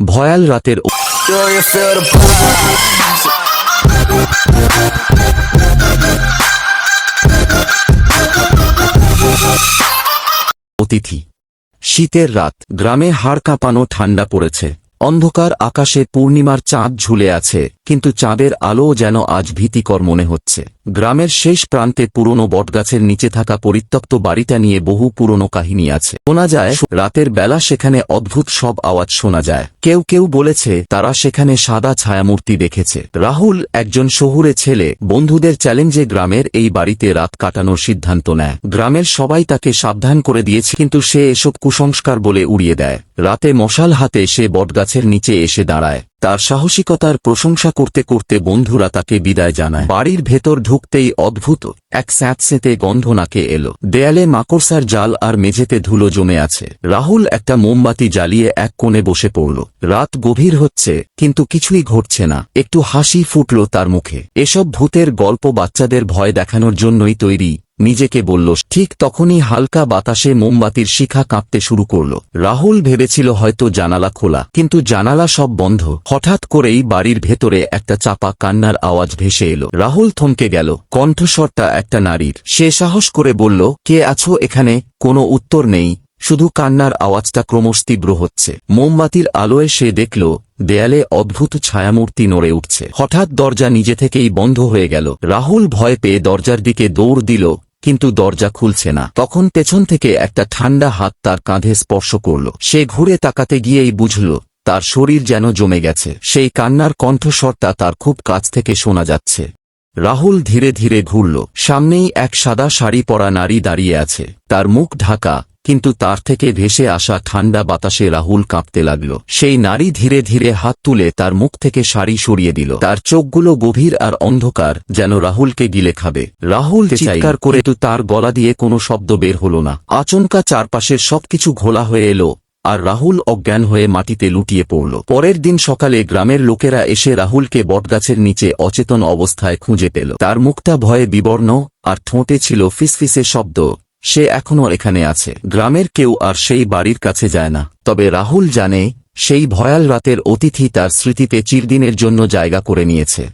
ভয়াল রাতের? অতিথি শীতের রাত, গ্রামে হাড় কাঁপানো ঠান্ডা পড়েছে অন্ধকার আকাশে পূর্ণিমার চাঁদ ঝুলে আছে, কিন্তু চাঁদের আলো যেন আজ ভীতিকর মনে হচ্ছে গ্রামের শেষ প্রান্তে পুরনো বটগাছের নিচে থাকা পরিত্যক্ত বাড়িটা নিয়ে বহু পুরনো কাহিনী আছে। শোনা যায়, রাতের বেলা সেখানে অদ্ভুত সব আওয়াজ শোনা যায়। কেউ কেউ বলেছে, তারা সেখানে সাদা ছায়ামূর্তি দেখেছে। রাহুল, একজন শহুরে ছেলে, বন্ধুদের চ্যালেঞ্জে গ্রামের এই বাড়িতে রাত কাটানোর সিদ্ধান্ত নেয়। গ্রামের সবাই তাকে সাবধান করে দিয়েছে, কিন্তু সে এসব কুসংস্কার বলে উড়িয়ে দেয়। রাতে মশাল হাতে সে বটগাছের নিচে এসে দাঁড়ায়। তার সাহসিকতার প্রশংসা করতে করতে বন্ধুরা তাকে বিদায় জানায়। বাড়ির ভেতর ঢুকতেই অদ্ভুত এক স্যাঁতসেঁতে গন্ধ নাকে এলো। দেয়ালে মাকড়সার জাল আর মেঝেতে ধুলো জমে আছে। রাহুল একটা মোমবাতি জ্বালিয়ে এক কোণে বসে পড়ল। রাত গভীর হচ্ছে, কিন্তু কিছুই ঘটছে না। একটু হাসি ফুটল তার মুখে। এসব ভূতের গল্প বাচ্চাদের ভয় দেখানোর জন্যই তৈরি নিজেকে বলল, ঠিক তখনই হালকা বাতাসে মোমবাতির শিখা কাঁপতে শুরু করল। রাহুল ভেবেছিল হয়তো জানালা খোলা, কিন্তু জানালা সব বন্ধ। হঠাৎ করেই বাড়ির ভেতরে একটা চাপা কান্নার আওয়াজ ভেসে এলো। রাহুল থমকে গেল। কণ্ঠস্বরটা একটা নারীর। সে সাহস করে বলল, কে আছো এখানে? কোনো উত্তর নেই। শুধু কান্নার আওয়াজটা ক্রমশ তীব্র হচ্ছে। মোমবাতির আলোয় সে দেখল, দেয়ালে অদ্ভুত ছায়ামূর্তি নড়ে উঠছে। হঠাৎ দরজা নিজে থেকেই বন্ধ হয়ে গেল। রাহুল ভয় পেয়ে দরজার দিকে দৌড় দিল। কিন্তু দরজা খুলছে না। তখন পেছন থেকে একটা ঠান্ডা হাত তার কাঁধে স্পর্শ করল। সে ঘুরে তাকাতে গিয়েই বুঝল, তার শরীর যেন জমে গেছে। সেই কান্নার কণ্ঠস্বরটা তার খুব কাছ থেকে শোনা যাচ্ছে। রাহুল ধীরে ধীরে ঘুরল। সামনেই এক সাদা শাড়ি পরা নারী দাঁড়িয়ে আছে। তার মুখ ঢাকা কিন্তু তার থেকে ভেসে আসা ঠান্ডা বাতাসে রাহুল কাঁপতে লাগল। সেই নারী ধীরে ধীরে হাত তুলে তার মুখ থেকে শাড়ি সরিয়ে দিল। তার চোখগুলো গভীর আর অন্ধকার যেন রাহুলকে গিলে খাবে। রাহুল চিৎকার করে তো তার গলা দিয়ে কোনো শব্দ বের হল না। আচমকা চারপাশের সবকিছু ঘোলা হয়ে এলো আর রাহুল অজ্ঞান হয়ে মাটিতে লুটিয়ে পড়ল। পরের দিন সকালে গ্রামের লোকেরা এসে রাহুলকে বটগাছের নিচে অচেতন অবস্থায় খুঁজে পেল। তার মুখটা ভয়ে বিবর্ণ আর ঠোঁটে ছিল ফিসফিসে শব্দ। সে এখনও এখানে আছে। গ্রামের কেউ আর সেই বাড়ির কাছে যায় না। তবে রাহুল জানে, সেই ভয়াল রাতের অতিথি তার স্মৃতিতে চিরদিনের জন্য জায়গা করে নিয়েছে।